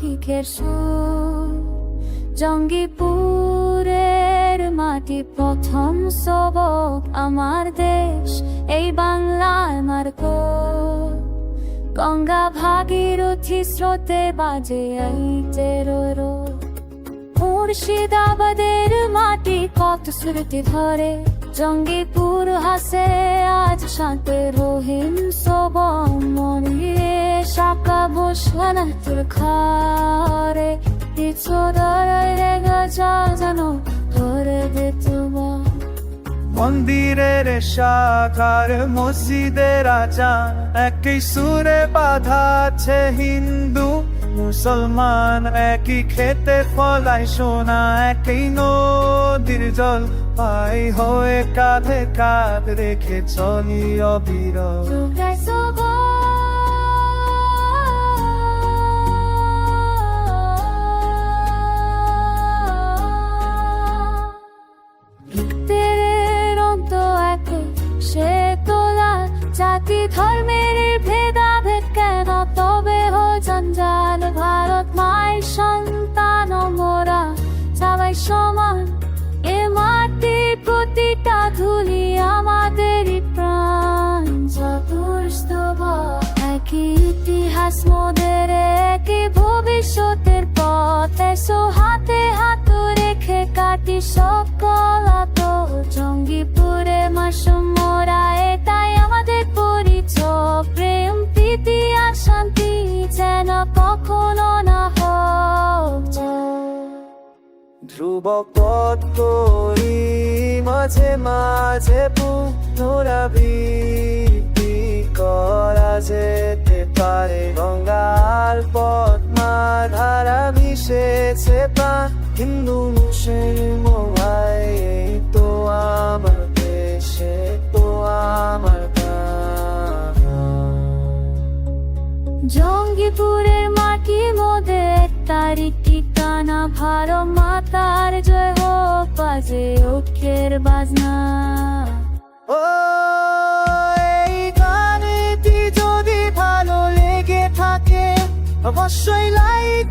কিকের সুর। জঙ্গিপুরের মাটি প্রথম সবক আমার দেশ, এই বাংলা আমার কোল গঙ্গা ভাগীরথী স্রোতে বাজে এই তেরো মুর্শিদাবাদের মাটি কত স্মৃতি ধরে। জঙ্গিপুর হাসে আজ শান্তে রহিম সবম শাকা বসানা তোর খারে পিছরে গজা জানো ধরে দে তোমার। মন্দিরের শাখার মসজিদের আচান একই সুরে বাধা আছে হিন্দু মুসলমান একই খেতে ফলাই সোনা একই নদীর জল পাই হয়ে কাঁধে কাঁধ রেখে চলি অবিরল জাতি ধর্মের ভেদাভেদ কেন, তবে হো জঞ্জাল, ভারত মায়ের সন্তান মোরা। সবাই সমান, এ মাটির প্রতিটা ধুলি আমাদেরই প্রাণ। চতুর্স্তব একই ইতিহাস মোদের, একই ভবিষ্যতের পথ। এসো হাতে হাত রেখে কাটি সকল ধ্রুব পথ করি মাঝে মাঝে পুনরাবি করা যেতে পারে। গঙ্গার পথ ধারা মিশেছে পা হিন্দু মুসলিম জঙ্গিপুরের মাটি মোদের তারি ঠিকানা ভারো মাতার জয় হোক, বাজে ঐক্যের বাজনা। ও, এই গানেটি যদি ভালো লেগে থাকে, অবশ্যই লাইক